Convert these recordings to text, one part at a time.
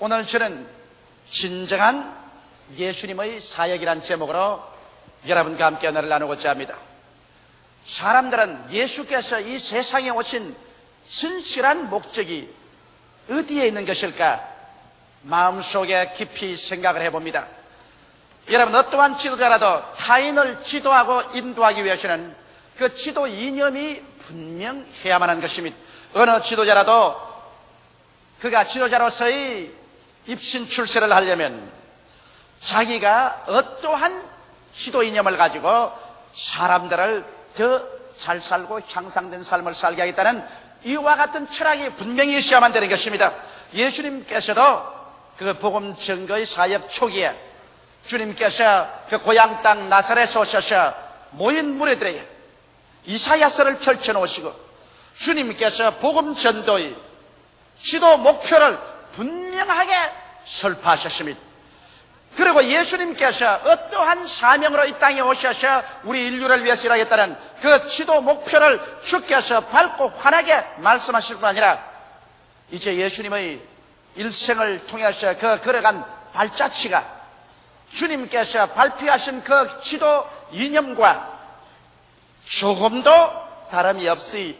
오늘 저는 진정한 예수님의 사역이란 제목으로 여러분과 함께 오늘을 나누고자 합니다. 사람들은 예수께서 이 세상에 오신 진실한 목적이 어디에 있는 것일까? 마음속에 깊이 생각을 해봅니다. 여러분, 어떠한 지도자라도 타인을 지도하고 인도하기 위해서는 그 지도 이념이 분명해야만 하는 것입니다. 어느 지도자라도 그가 지도자로서의 입신 출세를 하려면 자기가 어떠한 지도 이념을 가지고 사람들을 더 잘 살고 향상된 삶을 살게 하겠다는 이와 같은 철학이 분명히 있어야만 되는 것입니다. 예수님께서도 그 복음 증거의 사역 초기에 주님께서 그 고향 땅 나사렛에 오셔서 모인 무리들에게 이사야서를 펼쳐놓으시고 주님께서 복음 전도의 지도 목표를 분명하게 설파하셨습니다. 그리고 예수님께서 어떠한 사명으로 이 땅에 오셔서 우리 인류를 위해서 일하겠다는 그 지도 목표를 주께서 밝고 환하게 말씀하실 뿐 아니라 이제 예수님의 일생을 통해서 그 걸어간 발자취가 주님께서 발표하신 그 지도 이념과 조금도 다름이 없이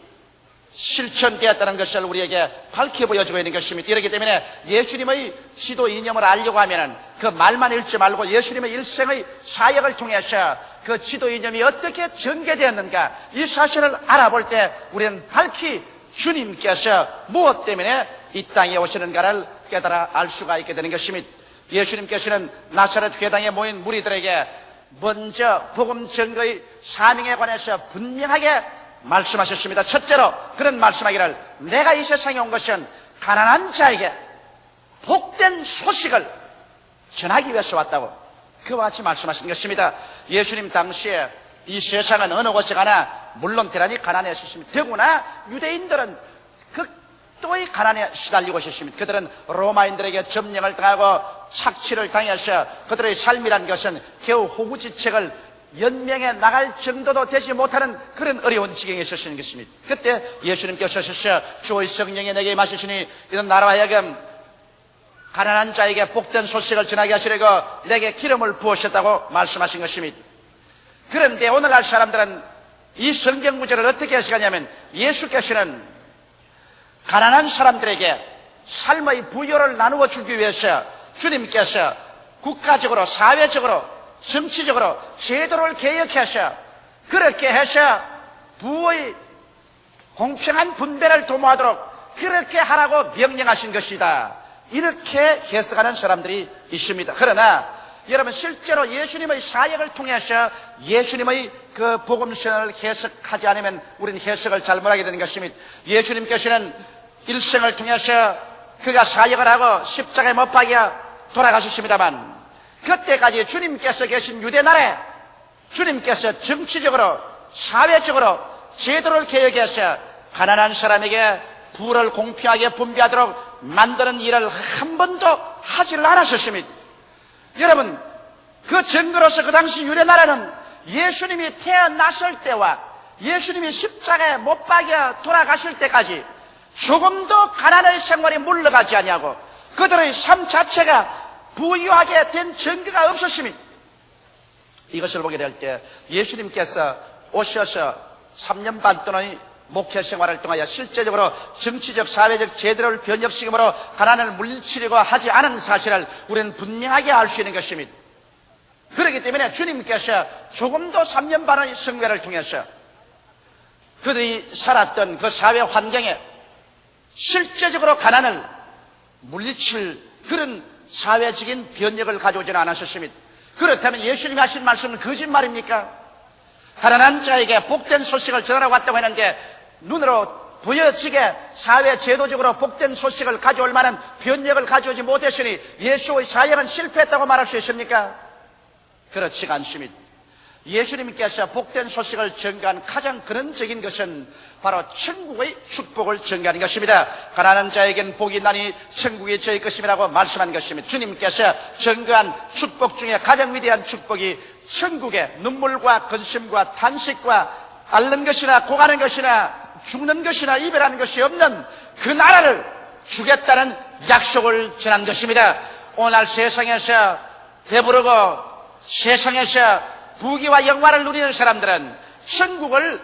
실천되었다는 것을 우리에게 밝혀 보여주고 있는 것입니다. 이렇기 때문에 예수님의 지도 이념을 알려고 하면 그 말만 읽지 말고 예수님의 일생의 사역을 통해서 그 지도 이념이 어떻게 전개되었는가 이 사실을 알아볼 때 우리는 밝히 주님께서 무엇 때문에 이 땅에 오시는가를 깨달아 알 수가 있게 되는 것입니다. 예수님께서는 나사렛 회당에 모인 무리들에게 먼저 복음 증거의 사명에 관해서 분명하게 말씀하셨습니다. 첫째로 그런 말씀하기를 내가 이 세상에 온 것은 가난한 자에게 복된 소식을 전하기 위해서 왔다고 그와 같이 말씀하신 것입니다. 예수님 당시에 이 세상은 어느 곳에 가나 물론 대단히 가난했었습니다. 더구나 유대인들은 극 도의 가난에 시달리고 있었습니다. 그들은 로마인들에게 점령을 당하고 착취를 당해서 그들의 삶이란 것은 겨우 호구지책을 연명에 나갈 정도도 되지 못하는 그런 어려운 지경에 있었는 것입니다. 그때 예수님께서 주의 성령이 내게 마시시니 이런 나라와 하여금 가난한 자에게 복된 소식을 전하게 하시려고 내게 기름을 부으셨다고 말씀하신 것입니다. 그런데 오늘날 사람들은 이 성경 구절을 어떻게 해석하냐면 예수께서는 가난한 사람들에게 삶의 부여를 나누어 주기 위해서 주님께서 국가적으로 사회적으로 정치적으로 제도를 개혁해서 그렇게 해서 부의 공평한 분배를 도모하도록 그렇게 하라고 명령하신 것이다. 이렇게 해석하는 사람들이 있습니다. 그러나 여러분 실제로 예수님의 사역을 통해서 예수님의 그 복음선을 해석하지 않으면 우리는 해석을 잘못하게 되는 것입니다. 예수님께서는 일생을 통해서 그가 사역을 하고 십자가에 못 박여 돌아가셨습니다만 그때까지 주님께서 계신 유대 나라에 주님께서 정치적으로 사회적으로 제도를 개혁해서 가난한 사람에게 부를 공평하게 분배하도록 만드는 일을 한 번도 하지를 않으셨습니다. 여러분 그 증거로서 그 당시 유대 나라는 예수님이 태어났을 때와 예수님이 십자가에 못 박여 돌아가실 때까지 조금도 가난의 생활이 물러가지 아니하고 그들의 삶 자체가 부유하게 된 증거가 없었습니다. 이것을 보게 될 때 예수님께서 오셔서 3년 반 동안의 목회 생활을 통하여 실제적으로 정치적, 사회적 제도를 변혁시키므로 가난을 물리치려고 하지 않은 사실을 우리는 분명하게 알 수 있는 것입니다. 그렇기 때문에 주님께서 조금도 3년 반의 성회를 통해서 그들이 살았던 그 사회 환경에 실제적으로 가난을 물리칠 그런 사회적인 변혁을 가져오지는 않으셨습니다. 그렇다면 예수님이 하신 말씀은 거짓말입니까? 가난한 자에게 복된 소식을 전하라고 왔다고 했는데 눈으로 보여지게 사회 제도적으로 복된 소식을 가져올 만한 변혁을 가져오지 못했으니 예수의 사역은 실패했다고 말할 수 있습니까? 그렇지가 않습니다. 예수님께서 복된 소식을 전가한 가장 근원적인 것은 바로 천국의 축복을 전가하는 것입니다. 가난한 자에겐 복이 있나니 천국이 저희 것임이라고 말씀한 것입니다. 주님께서 전가한 축복 중에 가장 위대한 축복이 천국의 눈물과 근심과 탄식과 앓는 것이나 고가는 것이나 죽는 것이나 이별하는 것이 없는 그 나라를 주겠다는 약속을 전한 것입니다. 오늘 세상에서 배부르고 세상에서 부귀와 영화를 누리는 사람들은 천국을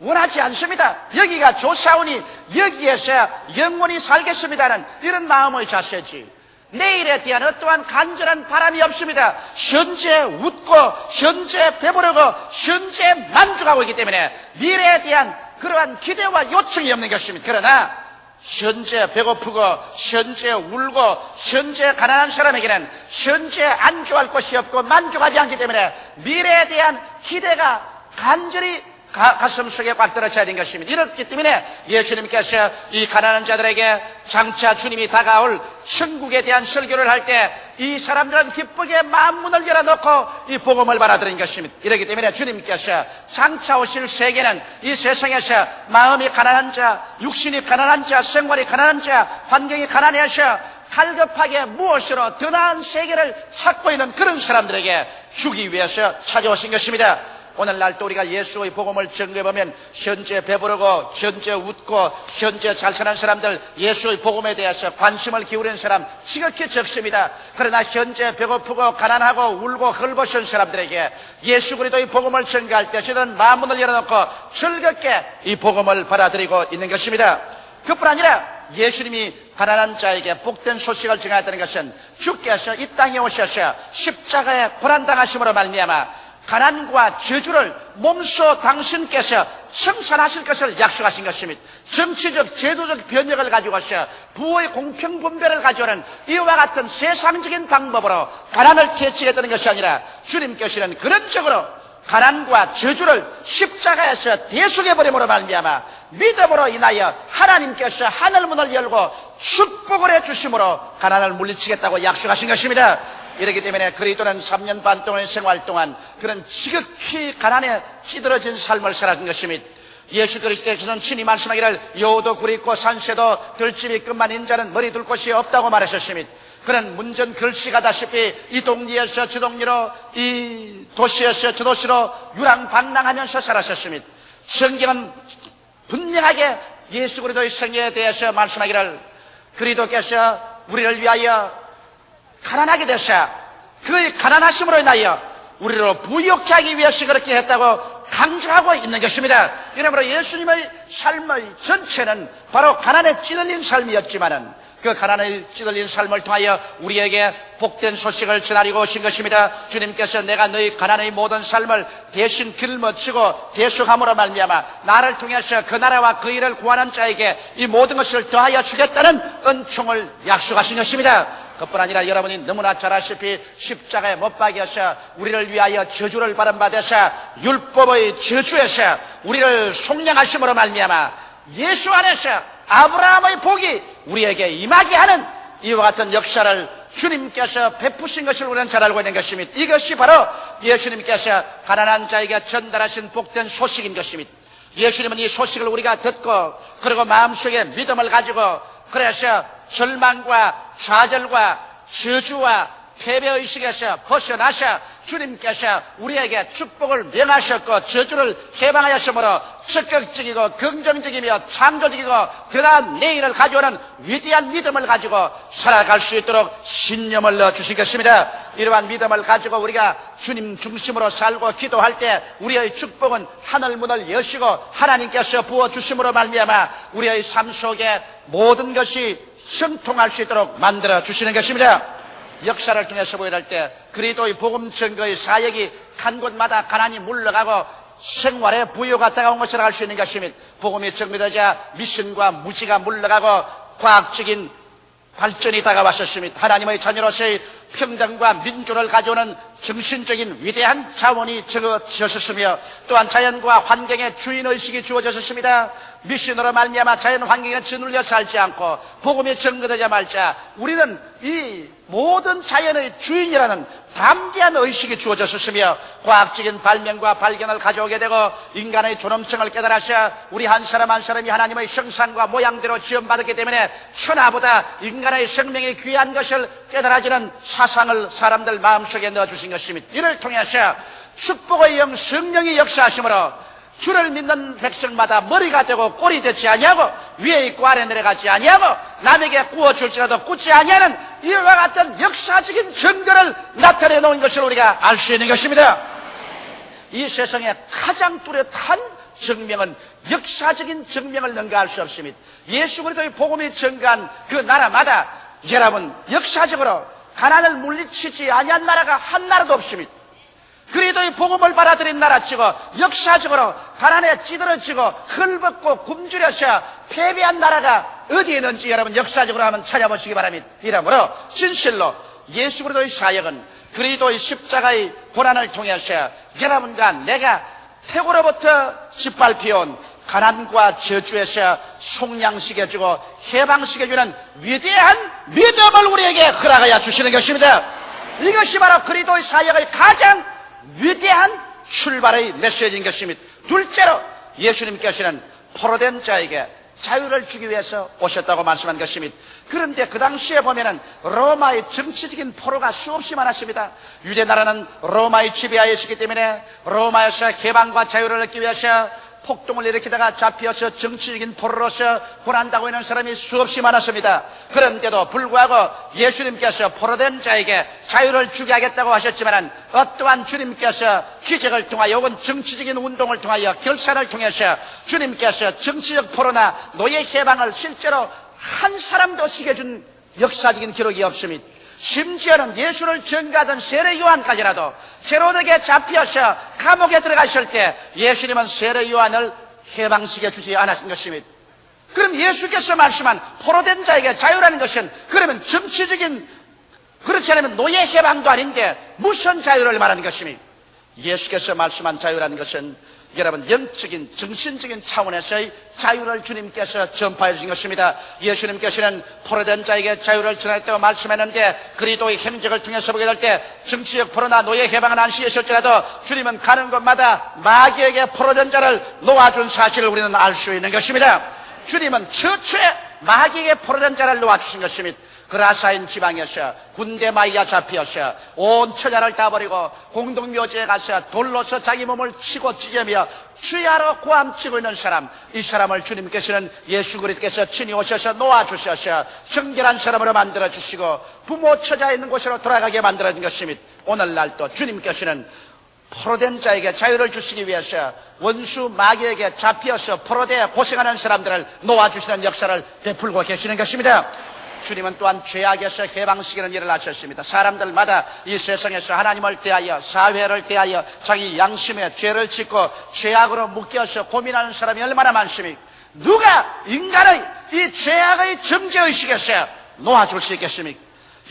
원하지 않습니다. 여기가 좋사오니 여기에서 영원히 살겠습니다는 이런 마음의 자세지. 내일에 대한 어떠한 간절한 바람이 없습니다. 현재 웃고 현재 배부르고 현재 만족하고 있기 때문에 미래에 대한 그러한 기대와 요청이 없는 것입니다. 그러나 현재 배고프고 현재 울고 현재 가난한 사람에게는 현재 안주할 것이 없고 만족하지 않기 때문에 미래에 대한 기대가 간절히 가, 가슴 속에 꽉 들어쳐야 되는 것입니다. 이렇기 때문에 예수님께서 이 가난한 자들에게 장차 주님이 다가올 천국에 대한 설교를 할 때 이 사람들은 기쁘게 마음 문을 열어놓고 이 복음을 받아들인 것입니다. 이렇기 때문에 주님께서 장차 오실 세계는 이 세상에서 마음이 가난한 자, 육신이 가난한 자, 생활이 가난한 자, 환경이 가난해서 갈급하게 무엇으로 더 나은 세계를 찾고 있는 그런 사람들에게 주기 위해서 찾아오신 것입니다. 오늘날 또 우리가 예수의 복음을 전개해보면 현재 배부르고 현재 웃고 현재 잘 사는 사람들 예수의 복음에 대해서 관심을 기울이는 사람 지극히 적습니다. 그러나 현재 배고프고 가난하고 울고 헐벗은 사람들에게 예수 그리스도의 복음을 전개할 때 저는 마음문을 열어놓고 즐겁게 이 복음을 받아들이고 있는 것입니다. 그뿐 아니라 예수님이 가난한 자에게 복된 소식을 전하였다는 것은 주께서 이 땅에 오셔서 십자가에 고난당하심으로 말미암아 가난과 저주를 몸소 당신께서 청산하실 것을 약속하신 것입니다. 정치적, 제도적 변혁을 가지고서 부의 공평 분배를 가져오는 이와 같은 세상적인 방법으로 가난을 퇴치했다는 것이 아니라 주님께서는 그런 쪽으로 가난과 저주를 십자가에서 대속해버림으로 말미암아 믿음으로 인하여 하나님께서 하늘 문을 열고 축복을 해주심으로 가난을 물리치겠다고 약속하신 것입니다. 이렇기 때문에 그리스도는 3년 반 동안의 생활 동안 그런 지극히 가난에 찌들어진 삶을 살아간 것입니다. 예수 그리스도께서는 친히 말씀하기를 여우도 굴있고 산새도 들집이 끝만 인자는 머리 둘 곳이 없다고 말하셨습니다. 그는 문전 글씨가 다시피 이 동리에서 저 동리로 이 도시에서 저 도시로 유랑방랑하면서 살았었습니다. 성경은 분명하게 예수 그리스도의 생애에 대해서 말씀하기를 그리스도께서 우리를 위하여 가난하게 되셔 그의 가난하심으로 인하여 우리로 부욕케 하기 위해서 그렇게 했다고 강조하고 있는 것입니다. 이러므로 예수님의 삶의 전체는 바로 가난에 찌들린 삶이었지만은 그 가난에 찌들린 삶을 통하여 우리에게 복된 소식을 전하리고 오신 것입니다. 주님께서 내가 너희 가난의 모든 삶을 대신 길머치고 대속함으로 말미암아 나를 통해서 그 나라와 그 일을 구하는 자에게 이 모든 것을 더하여 주겠다는 은총을 약속하신 것입니다. 그뿐 아니라 여러분이 너무나 잘 아시피 십자가에 못 박여서 우리를 위하여 저주를 받은 바되사 율법의 저주에서 우리를 속량하심으로 말미암아 예수 안에서 아브라함의 복이 우리에게 임하게 하는 이와 같은 역사를 주님께서 베푸신 것을 우리는 잘 알고 있는 것입니다. 이것이 바로 예수님께서 가난한 자에게 전달하신 복된 소식인 것입니다. 예수님은 이 소식을 우리가 듣고 그리고 마음속에 믿음을 가지고 그래서 절망과 좌절과 저주와 패배의식에서 벗어나셔 주님께서 우리에게 축복을 명하셨고 저주를 해방하였으므로 적극적이고 긍정적이며 창조적이고 그러한 내일을 가져오는 위대한 믿음을 가지고 살아갈 수 있도록 신념을 넣어주신 것입니다. 이러한 믿음을 가지고 우리가 주님 중심으로 살고 기도할 때 우리의 축복은 하늘 문을 여시고 하나님께서 부어주심으로 말미암아 우리의 삶 속에 모든 것이 형통할 수 있도록 만들어 주시는 것입니다. 역사를 통해서 보여할 때 그리스도의 복음 증거의 사역이 한 곳마다 가난이 물러가고 생활의 부여가 다가온 것을 알수 있는 것입니다. 복음이 증거되자 미신과 무지가 물러가고 과학적인 발전이 다가왔었습니다. 하나님의 자녀로서의 평등과 민주를 가져오는 정신적인 위대한 자원이 적어졌었으며 또한 자연과 환경의 주인의식이 주어졌었습니다. 미신으로 말미암아 자연 환경에 짓눌려 살지 않고 복음이 증거되자 말자 우리는 이 모든 자연의 주인이라는 담대한 의식이 주어졌었으며 과학적인 발명과 발견을 가져오게 되고 인간의 존엄성을 깨달아서 우리 한 사람 한 사람이 하나님의 형상과 모양대로 지원받았기 때문에 천하보다 인간의 생명이 귀한 것을 깨달아지는 사상을 사람들 마음속에 넣어주신 것입니다. 이를 통해서 축복의 영 성령이 역사하심으로 주를 믿는 백성마다 머리가 되고 꼴이 되지 아니하고 위에 있고 아래 내려가지 아니하고 남에게 구워줄지라도 굳지 아니하는 이와 같은 역사적인 증거를 나타내 놓은 것을 우리가 알 수 있는 것입니다. 이 세상에 가장 뚜렷한 증명은 역사적인 증명을 능가할 수 없습니다. 예수 그리스도의 복음이 증가한 그 나라마다 여러분 역사적으로 가난을 물리치지 아니한 나라가 한 나라도 없습니다. 그리스도의 복음을 받아들인 나라 치고 역사적으로 가난에 찌들어지고 헐벗고 굶주려서 패배한 나라가 어디에 있는지 여러분 역사적으로 한번 찾아보시기 바랍니다. 이러므로 진실로 예수 그리스도의 사역은 그리스도의 십자가의 고난을 통해서 여러분과 내가 태고로부터 짓밟혀온 가난과 저주에서 속량시켜주고 해방시켜주는 위대한 믿음을 우리에게 허락하여 주시는 것입니다. 이것이 바로 그리스도의 사역의 가장 위대한 출발의 메시지인 것입니다. 둘째로 예수님께서는 포로된 자에게 자유를 주기 위해서 오셨다고 말씀한 것입니다. 그런데 그 당시에 보면은 로마의 정치적인 포로가 수없이 많았습니다. 유대 나라는 로마의 지배하에 있었기 때문에 로마에서 해방과 자유를 얻기 위해서 폭동을 일으키다가 잡혀서 정치적인 포로로서 고난다고 하는 사람이 수없이 많았습니다. 그런데도 불구하고 예수님께서 포로된 자에게 자유를 주게 하겠다고 하셨지만 어떠한 주님께서 기적을 통하여 혹은 정치적인 운동을 통하여 결산을 통해서 주님께서 정치적 포로나 노예 해방을 실제로 한 사람도 시켜준 역사적인 기록이 없습니다. 심지어는 예수를 전가하던 세례 요한까지라도 헤로드에게 잡혀서 감옥에 들어가실 때 예수님은 세례 요한을 해방시켜 주지 않았던 것입니다. 그럼 예수께서 말씀한 포로된 자에게 자유라는 것은 그러면 정치적인 그렇지 않으면 노예 해방도 아닌데 무슨 자유를 말하는 것입니까? 예수께서 말씀한 자유라는 것은 여러분 영적인 정신적인 차원에서의 자유를 주님께서 전파해 주신 것입니다. 예수님께서는 포로된 자에게 자유를 전하겠다고 말씀했는데 그리도의 행적을 통해서 보게 될 때 정치적 포로나 노예 해방은 안시했을지라도 주님은 가는 곳마다 마귀에게 포로된 자를 놓아준 사실을 우리는 알 수 있는 것입니다. 주님은 처초에 마귀에게 포로된 자를 놓아주신 것입니다. 그라사인 지방에서 군대 마이야 잡혀서 온 처자를 다 버리고 공동묘지에 가서 돌로서 자기 몸을 치고 찢으며 주야로 고함치고 있는 사람 이 사람을 주님께서는 예수 그리스께서 친히 오셔서 놓아주셔서 정결한 사람으로 만들어 주시고 부모 처자 있는 곳으로 돌아가게 만들어 준 것입니다 오늘날 또 주님께서는 포로된 자에게 자유를 주시기 위해서 원수 마귀에게 잡혀서 포로되어 고생하는 사람들을 놓아주시는 역사를 베풀고 계시는 것입니다. 주님은 또한 죄악에서 해방시키는 일을 하셨습니다. 사람들마다 이 세상에서 하나님을 대하여 사회를 대하여 자기 양심에 죄를 짓고 죄악으로 묶여서 고민하는 사람이 얼마나 많습니까? 누가 인간의 이 죄악의 정죄의식에서 놓아줄 수 있겠습니까?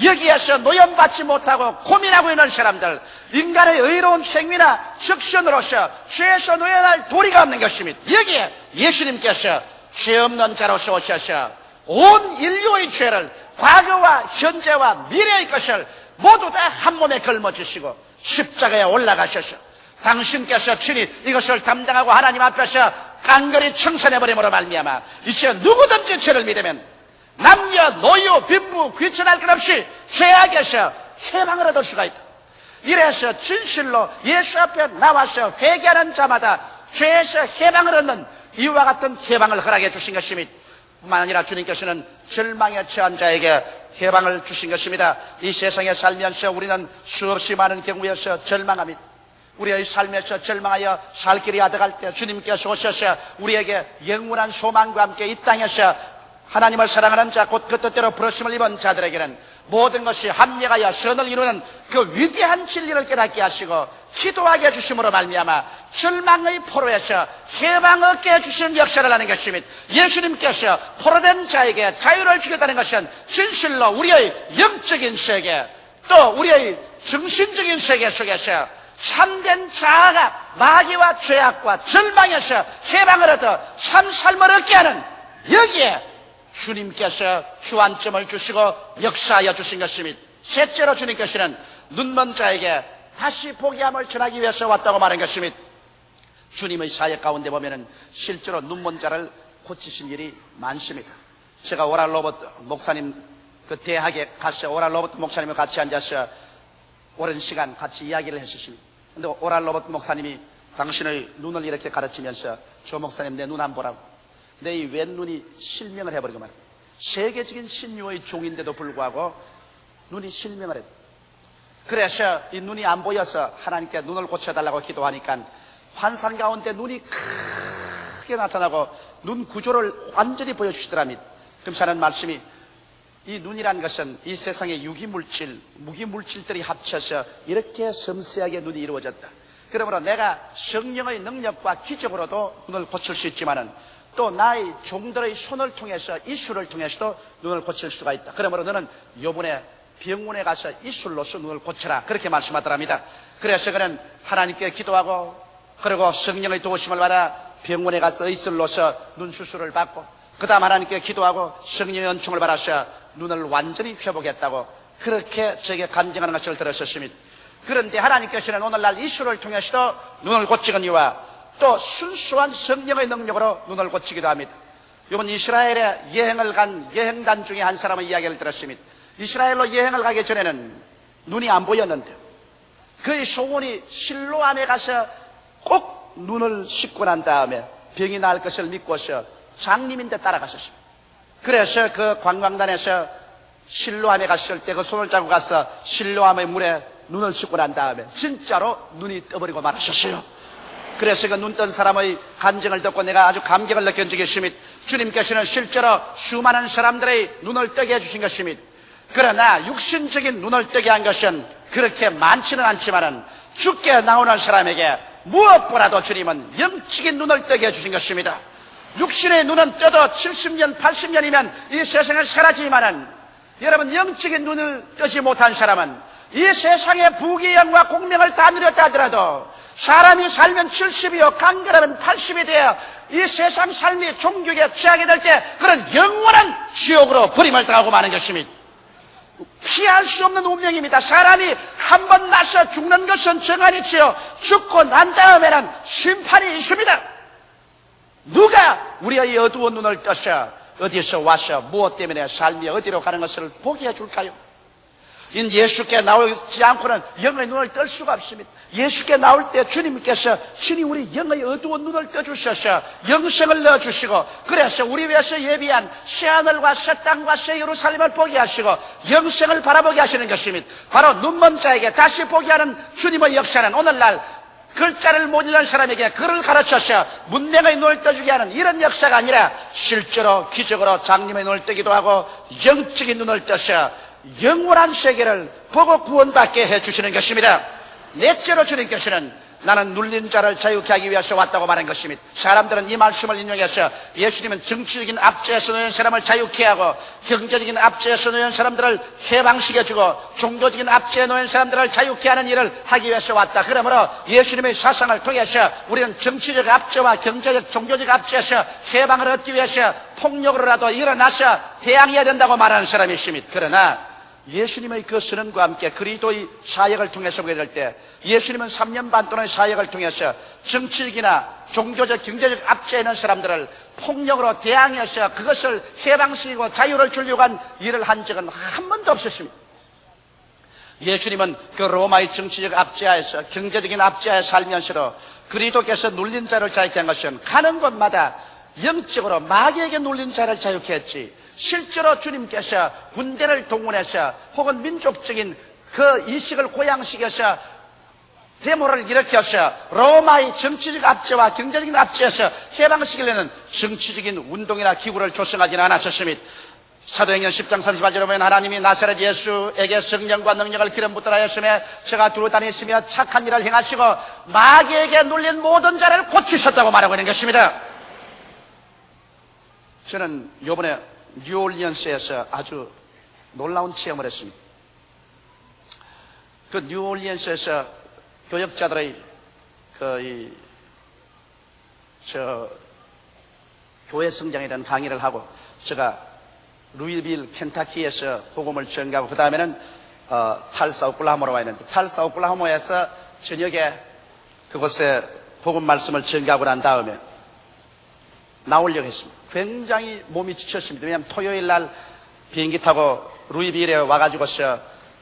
여기에서 노염받지 못하고 고민하고 있는 사람들, 인간의 의로운 행위나 적선으로서 죄에서 노연할 도리가 없는 것입니다. 여기에 예수님께서 죄 없는 자로서 오셔서 온 인류의 죄를 과거와 현재와 미래의 것을 모두 다 한 몸에 걸머주시고 십자가에 올라가셔서 당신께서 친히 이것을 담당하고 하나님 앞에서 깡그리 청산해버림으로 말미암아 이제 누구든지 죄를 믿으면 남녀, 노유, 빈부, 귀천할 것 없이 죄악에서 해방을 얻을 수가 있다. 이래서 진실로 예수 앞에 나와서 회개하는 자마다 죄에서 해방을 얻는 이와 같은 해방을 허락해 주신 것입니다. 뿐만 아니라 주님께서는 절망에 처한 자에게 해방을 주신 것입니다. 이 세상에 살면서 우리는 수없이 많은 경우에서 절망합니다. 우리의 삶에서 절망하여 살 길이 아득할 때 주님께서 오셔서 우리에게 영원한 소망과 함께 이 땅에서 하나님을 사랑하는 자, 곧 그 뜻대로 부르심을 입은 자들에게는 모든 것이 합력하여 선을 이루는 그 위대한 진리를 깨닫게 하시고 기도하게 해주심으로 말미암아 절망의 포로에서 해방 얻게 해주시는 역사를 하는 것입니다. 예수님께서 포로된 자에게 자유를 주겠다는 것은 진실로 우리의 영적인 세계 또 우리의 정신적인 세계 속에서 참된 자아가 마귀와 죄악과 절망에서 해방을 얻어 참 삶을 얻게 하는 여기에 주님께서 주안점을 주시고 역사하여 주신 것입니다. 셋째로 주님께서는 눈먼 자에게 다시 보기함을 전하기 위해서 왔다고 말한 것입니다. 주님의 사역 가운데 보면은 실제로 눈먼 자를 고치신 일이 많습니다. 제가 오랄 로버트 목사님 그 대학에 가서 오랄 로버트 목사님과 같이 앉아서 오랜 시간 같이 이야기를 했었습니다. 근데 오랄 로버트 목사님이 당신의 눈을 이렇게 가르치면서 조 목사님 내 눈 안 보라고 내 이 왼눈이 실명을 해버리고 말이야 세계적인 신유의 종인데도 불구하고 눈이 실명을 했다 그래서 이 눈이 안 보여서 하나님께 눈을 고쳐달라고 기도하니까 환상 가운데 눈이 크게 나타나고 눈 구조를 완전히 보여주시더랍니다. 하는 말씀이 이 눈이란 것은 이 세상의 유기물질, 무기물질들이 합쳐서 이렇게 섬세하게 눈이 이루어졌다. 그러므로 내가 성령의 능력과 기적으로도 눈을 고칠 수 있지만은 또 나의 종들의 손을 통해서 이술을 통해서도 눈을 고칠 수가 있다. 그러므로 너는 요번에 병원에 가서 이술로서 눈을 고쳐라. 그렇게 말씀하더랍니다. 그래서 그는 하나님께 기도하고 그리고 성령의 도우심을 받아 병원에 가서 이술로서 눈 수술을 받고 그 다음 하나님께 기도하고 성령의 은총을 받아서 눈을 완전히 회복했다고 그렇게 제게 간증하는 것을 들었었습니다. 그런데 하나님께서는 오늘날 이술을 통해서도 눈을 고치거니와 또 순수한 성령의 능력으로 눈을 고치기도 합니다. 이번 이스라엘에 여행을 간 여행단 중에 한 사람의 이야기를 들었습니다. 이스라엘로 여행을 가기 전에는 눈이 안 보였는데 그의 소원이 실로암에 가서 꼭 눈을 씻고 난 다음에 병이 나을 것을 믿고서 장님인데 따라가셨습니다. 그래서 그 관광단에서 실로암에 갔을 때 그 손을 잡고 가서 실로암의 물에 눈을 씻고 난 다음에 진짜로 눈이 떠버리고 말하셨어요. 그래서 그 눈 뜬 사람의 간증을 듣고 내가 아주 감격을 느낀 적이 있습니다. 주님께서는 실제로 수많은 사람들의 눈을 뜨게 해주신 것입니다. 그러나 육신적인 눈을 뜨게 한 것은 그렇게 많지는 않지만은 죽게 나오는 사람에게 무엇보다도 주님은 영적인 눈을 뜨게 해주신 것입니다. 육신의 눈은 떠도 70년, 80년이면 이 세상을 사라지지만은 여러분 영적인 눈을 뜨지 못한 사람은 이 세상의 부귀영과 공명을 다 누렸다 하더라도 사람이 살면 70이요 강결하면 80이 되어 이 세상 삶이 종교에 취하게 될 때 그런 영원한 지옥으로 버림을 당하고 마는 것입니다. 피할 수 없는 운명입니다. 사람이 한 번 나서 죽는 것은 정한이지요. 죽고 난 다음에는 심판이 있습니다. 누가 우리의 어두운 눈을 떠서 어디서 와서 무엇 때문에 삶이 어디로 가는 것을 보게 해줄까요? 인 예수께 나오지 않고는 영의 눈을 뜰 수가 없습니다. 예수께 나올 때 주님께서 신이 우리 영의 어두운 눈을 떠주셔서 영생을 넣어주시고 그래서 우리 위해서 예비한 새하늘과 새 땅과 새 예루살렘을 보게 하시고 영생을 바라보게 하시는 것입니다. 바로 눈먼 자에게 다시 보게 하는 주님의 역사는 오늘날 글자를 못 읽는 사람에게 글을 가르쳐서 문명의 눈을 떠주게 하는 이런 역사가 아니라 실제로 기적으로 장님의 눈을 뜨기도 하고 영적인 눈을 떠서 영원한 세계를 보고 구원받게 해주시는 것입니다. 넷째로 주님께서는 나는 눌린 자를 자유케 하기 위해서 왔다고 말한 것입니다. 사람들은 이 말씀을 인용해서 예수님은 정치적인 압제에서 놓인 사람을 자유케 하고 경제적인 압제에서 놓인 사람들을 해방시켜주고 종교적인 압제에 놓인 사람들을 자유케 하는 일을 하기 위해서 왔다. 그러므로 예수님의 사상을 통해서 우리는 정치적 압제와 경제적 종교적 압제에서 해방을 얻기 위해서 폭력으로라도 일어나서 대항해야 된다고 말하는 사람이 있습니다. 그러나 예수님의 그 선언과 함께 그리스도의 사역을 통해서 보게 될 때 예수님은 3년 반 동안의 사역을 통해서 정치적이나 종교적 경제적 압제에 있는 사람들을 폭력으로 대항해서 그것을 해방시키고 자유를 주려고 한 일을 한 적은 한 번도 없었습니다. 예수님은 그 로마의 정치적 압제하에서 경제적인 압제하에 살면서도 그리스도께서 눌린 자를 자유케 한 것은 가는 곳마다 영적으로 마귀에게 눌린 자를 자유케 했지 실제로 주님께서 군대를 동원해서 혹은 민족적인 그 이식을 고양시켜서 데모를 일으켜서 로마의 정치적 압제와 경제적인 압제에서 해방시키려는 정치적인 운동이나 기구를 조성하지는 않았었습니다. 사도행전 10장 38절에 보면 하나님이 나사렛 예수에게 성령과 능력을 기름 붓더라 하였으며 제가 두루 다니시며 착한 일을 행하시고 마귀에게 눌린 모든 자를 고치셨다고 말하고 있는 것입니다. 저는 요번에 뉴올리언스에서 아주 놀라운 체험을 했습니다. 그 뉴올리언스에서 교역자들의 그, 이, 저, 교회 성장에 대한 강의를 하고 제가 루이빌 켄타키에서 복음을 전가하고 그 다음에는 어, 탈사 오클라호마로 와 있는데 탈사 오클라호마에서 저녁에 그곳에 복음 말씀을 전가하고 난 다음에 나오려고 했습니다. 굉장히 몸이 지쳤습니다. 왜냐하면 토요일 날 비행기 타고 루이빌에 와가지고서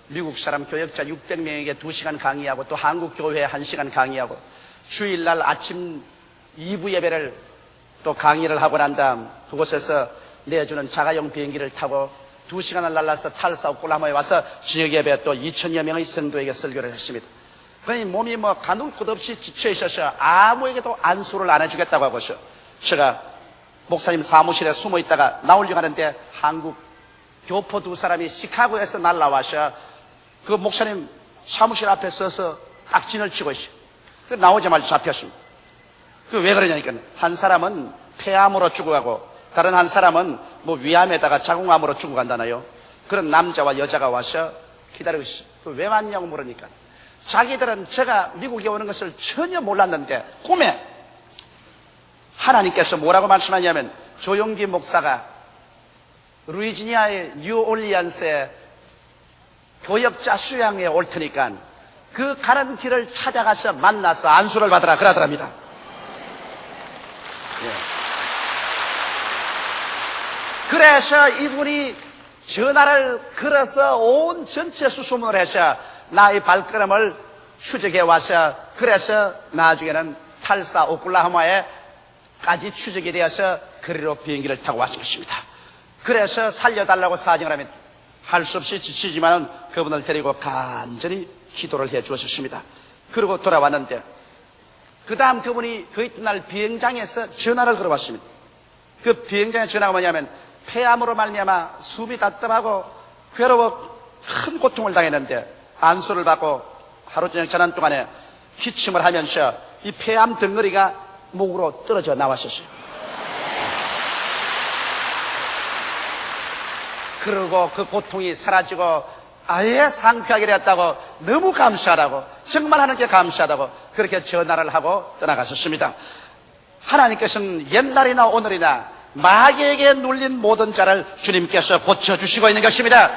미국 사람 교역자 600명에게 2시간 강의하고 또 한국 교회에 1시간 강의하고 주일 날 아침 2부 예배를 또 강의를 하고 난 다음 그곳에서 내주는 자가용 비행기를 타고 두 시간을 날라서 탈사 오클라호마에 와서 지역 예배 또 2천여 명의 성도에게 설교를 했습니다. 그러니 몸이 뭐 가눌 곳 없이 지쳐 있어서 아무에게도 안수를 안 해주겠다고 하고서 제가 목사님 사무실에 숨어 있다가 나오려고 하는데 한국 교포 두 사람이 시카고에서 날라와서 그 목사님 사무실 앞에 서서 딱진을 치고 있어요. 그 나오자마자 잡혔습니다. 그 왜 그러냐니까 한 사람은 폐암으로 죽어가고 다른 한 사람은 뭐 위암에다가 자궁암으로 죽어간다나요. 그런 남자와 여자가 와서 기다리고 있어요. 그 왜 왔냐고 물으니까 자기들은 제가 미국에 오는 것을 전혀 몰랐는데 꿈에 하나님께서 뭐라고 말씀하냐면 조용기 목사가 루이지니아의 뉴올리언스에 교역자 수양에 올 테니까 그 가는 길을 찾아가서 만나서 안수를 받으라 그러더랍니다. 예. 그래서 이분이 전화를 걸어서 온 전체 수소문을 해서 나의 발걸음을 추적해 와서 그래서 나중에는 탈사 오클라호마에 까지 추적이 되어서 거리로 비행기를 타고 왔을 것입니다. 그래서 살려달라고 사정을 하면 할 수 없이 지치지만은 그분을 데리고 간절히 기도를 해 주었습니다. 그리고 돌아왔는데 그 다음 그분이 그 이튿날 비행장에서 전화를 걸어왔습니다. 그 비행장의 전화가 뭐냐면 폐암으로 말미암아 숨이 답답하고 괴로워 큰 고통을 당했는데 안수를 받고 하루 저녁 전환 동안에 기침을 하면서 이 폐암 덩어리가 목으로 떨어져 나왔었어요. 그러고 그 고통이 사라지고 아예 상쾌하게 되었다고 너무 감사하다고 정말 하나님께 감사하다고 그렇게 전화를 하고 떠나갔었습니다. 하나님께서는 옛날이나 오늘이나 마귀에게 눌린 모든 자를 주님께서 고쳐주시고 있는 것입니다.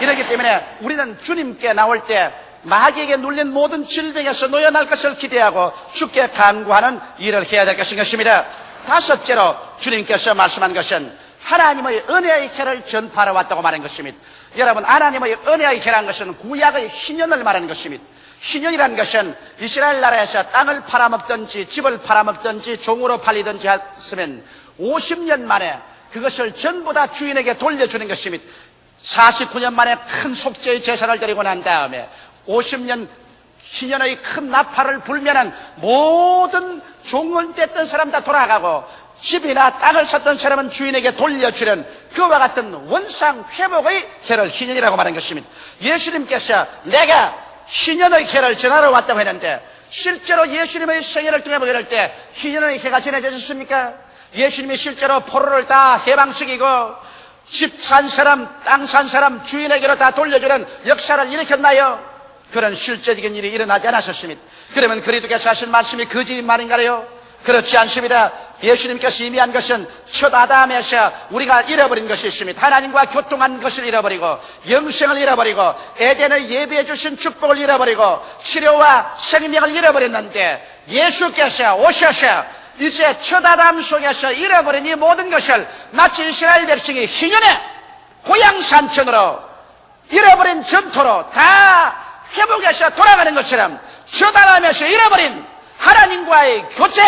이렇기 때문에 우리는 주님께 나올 때 마귀에게 눌린 모든 질병에서 놓여날 것을 기대하고 주께 간구하는 일을 해야 될 것인 것입니다. 다섯째로 주님께서 말씀한 것은 하나님의 은혜의 해를 전파하러 왔다고 말한 것입니다. 여러분 하나님의 은혜의 해라는 것은 구약의 희년을 말하는 것입니다. 희년이라는 것은 이스라엘 나라에서 땅을 팔아먹든지 집을 팔아먹든지 종으로 팔리든지 했으면 50년 만에 그것을 전부 다 주인에게 돌려주는 것입니다. 49년 만에 큰 속죄의 제사를 드리고 난 다음에 50년 희년의 큰 나팔을 불면은 모든 종을 뗐던 사람 다 돌아가고 집이나 땅을 샀던 사람은 주인에게 돌려주는 그와 같은 원상 회복의 해를 희년이라고 말한 것입니다. 예수님께서 내가 희년의 해를 전하러 왔다고 했는데 실제로 예수님의 생애를 통해 이럴 때 희년의 해가 전해졌습니까? 예수님이 실제로 포로를 다 해방시키고 집 산 사람, 땅 산 사람 주인에게로 다 돌려주는 역사를 일으켰나요? 그런 실제적인 일이 일어나지 않았었습니다. 그러면 그리스도께서 하신 말씀이 거짓말인가요? 그렇지 않습니다. 예수님께서 이미 한 것은 첫 아담에서 우리가 잃어버린 것이 있습니다. 하나님과 교통한 것을 잃어버리고 영생을 잃어버리고 에덴을 예비해 주신 축복을 잃어버리고 치료와 생명을 잃어버렸는데 예수께서 오셔서 이제 첫 아담 속에서 잃어버린 이 모든 것을 마치 이스라엘 백성이 희년에 고향 산천으로 잃어버린 전토로 다 회복해서 돌아가는 것처럼 첫 아담에서 잃어버린 하나님과의 교제,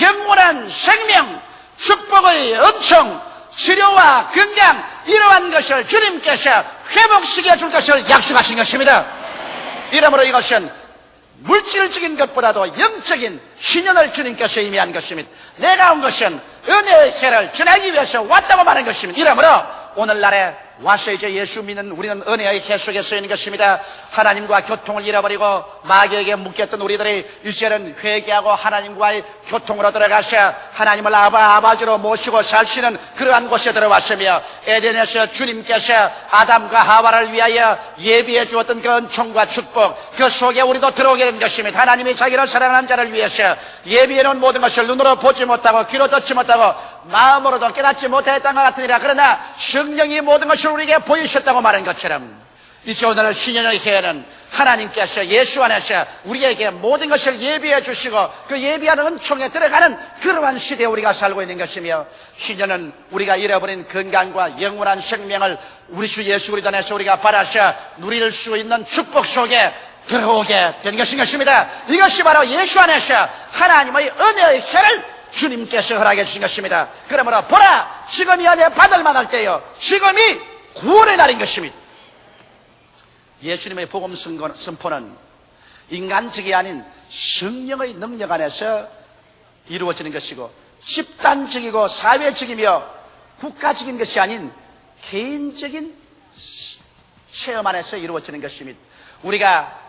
영원한 생명, 축복의 엄청, 치료와 건강 이러한 것을 주님께서 회복시켜 줄 것을 약속하신 것입니다. 이러므로 이것은 물질적인 것보다도 영적인 희년을 주님께서 의미한 것입니다. 내가 온 것은 은혜의 세를 전하기 위해서 왔다고 말한 것입니다. 이러므로 오늘날에 와서 이제 예수 믿는 우리는 은혜의 해 속에 서 있는 것입니다. 하나님과 교통을 잃어버리고 마귀에게 묶였던 우리들이 이제는 회개하고 하나님과의 교통으로 들어가서 하나님을 아바 아바지로 모시고 살수 있는 그러한 곳에 들어왔으며 에덴에서 주님께서 아담과 하와를 위하여 예비해 주었던 그 은총과 축복 그 속에 우리도 들어오게 된 것입니다. 하나님이 자기를 사랑하는 자를 위해서 예비해 놓은 모든 것을 눈으로 보지 못하고 귀로 듣지 못하고 마음으로도 깨닫지 못했던 것 같으니라 그러나 성령이 모든 것을 우리에게 보이셨다고 말한 것처럼 이제 오늘 신년의 해에는 하나님께서 예수 안에서 우리에게 모든 것을 예비해 주시고 그 예비하는 은총에 들어가는 그러한 시대에 우리가 살고 있는 것이며 신년은 우리가 잃어버린 건강과 영원한 생명을 우리 주 예수 그리스도 안에서 우리가 받아서 누릴 수 있는 축복 속에 들어오게 된 것인 것입니다. 이것이 바로 예수 안에서 하나님의 은혜의 혈을 주님께서 허락해 주신 것입니다. 그러므로 보라 지금이 은혜 받을 만할 때요. 지금이 구원의 날인 것입니다. 예수님의 복음 선포는 인간적이 아닌 성령의 능력 안에서 이루어지는 것이고 집단적이고 사회적이며 국가적인 것이 아닌 개인적인 체험 안에서 이루어지는 것입니다. 우리가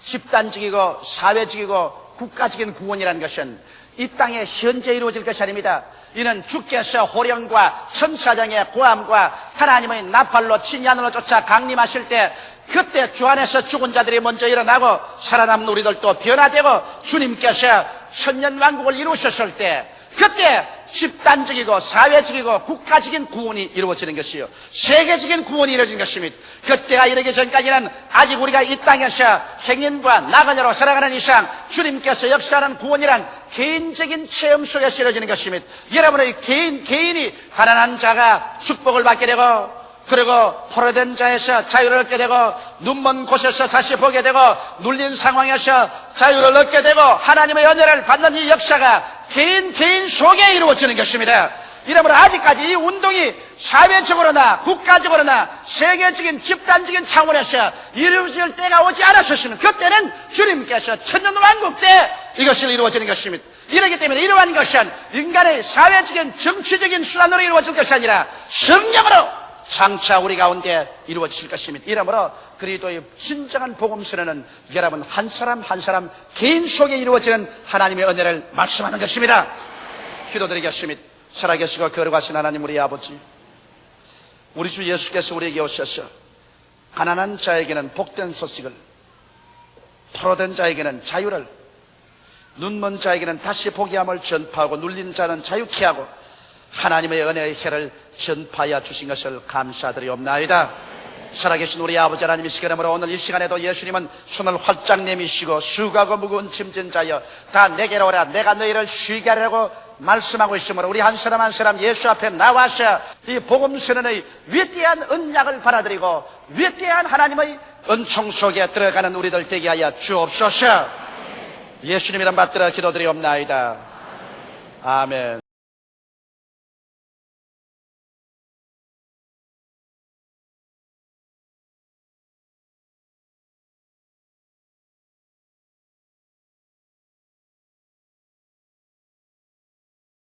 집단적이고 사회적이고 국가적인 구원이라는 것은 이 땅에 현재 이루어질 것이 아닙니다. 이는 주께서 호령과 천사장의 고함과 하나님의 나팔로 친하늘로 쫓아 강림하실 때 그때 주 안에서 죽은 자들이 먼저 일어나고 살아남는 우리들도 변화되고 주님께서 천년왕국을 이루셨을 때 그때 집단적이고 사회적이고 국가적인 구원이 이루어지는 것이요. 세계적인 구원이 이루어지는 것입니다. 그때가 이르기 전까지는 아직 우리가 이 땅에서 행인과 나그네로 살아가는 이상 주님께서 역사하는 구원이란 개인적인 체험 속에서 이루어지는 것입니다. 여러분의 개인, 개인이 가난한 자가 축복을 받게 되고 그리고 포로된 자에서 자유를 얻게 되고 눈먼 곳에서 다시 보게 되고 눌린 상황에서 자유를 얻게 되고 하나님의 은혜를 받는 이 역사가 개인 개인 속에 이루어지는 것입니다. 이러므로 아직까지 이 운동이 사회적으로나 국가적으로나 세계적인 집단적인 차원에서 이루어질 때가 오지 않았었으면 그때는 주님께서 천년왕국 때 이것이 이루어지는 것입니다. 이러기 때문에 이러한 것은 인간의 사회적인 정치적인 수단으로 이루어질 것이 아니라 성령으로 장차 우리 가운데 이루어질 것입니다. 이러므로 그리스도의 진정한 복음서는 여러분 한 사람 한 사람 개인 속에 이루어지는 하나님의 은혜를 말씀하는 것입니다. 기도드리겠습니다. 살아계시고 거룩하신 하나님 우리 아버지 우리 주 예수께서 우리에게 오셔서 가난한 자에게는 복된 소식을 포로된 자에게는 자유를 눈먼 자에게는 다시 보기함을 전파하고 눌린 자는 자유케 하고 하나님의 은혜의 혜를 전파하여 주신 것을 감사드리옵나이다. 살아계신 우리 아버지 하나님 이 시간으로 오늘 이 시간에도 예수님은 손을 활짝 내미시고 수고하고 무거운 짐진 자여 다 내게로 오라. 내가 너희를 쉬게 하려고 말씀하고 있으므로 우리 한 사람 한 사람 예수 앞에 나와서 이 복음 선언의 위대한 은약을 받아들이고 위대한 하나님의 은총 속에 들어가는 우리들 되게 하여 주옵소서. 예수님 이름 받들어 기도드리옵나이다. 아멘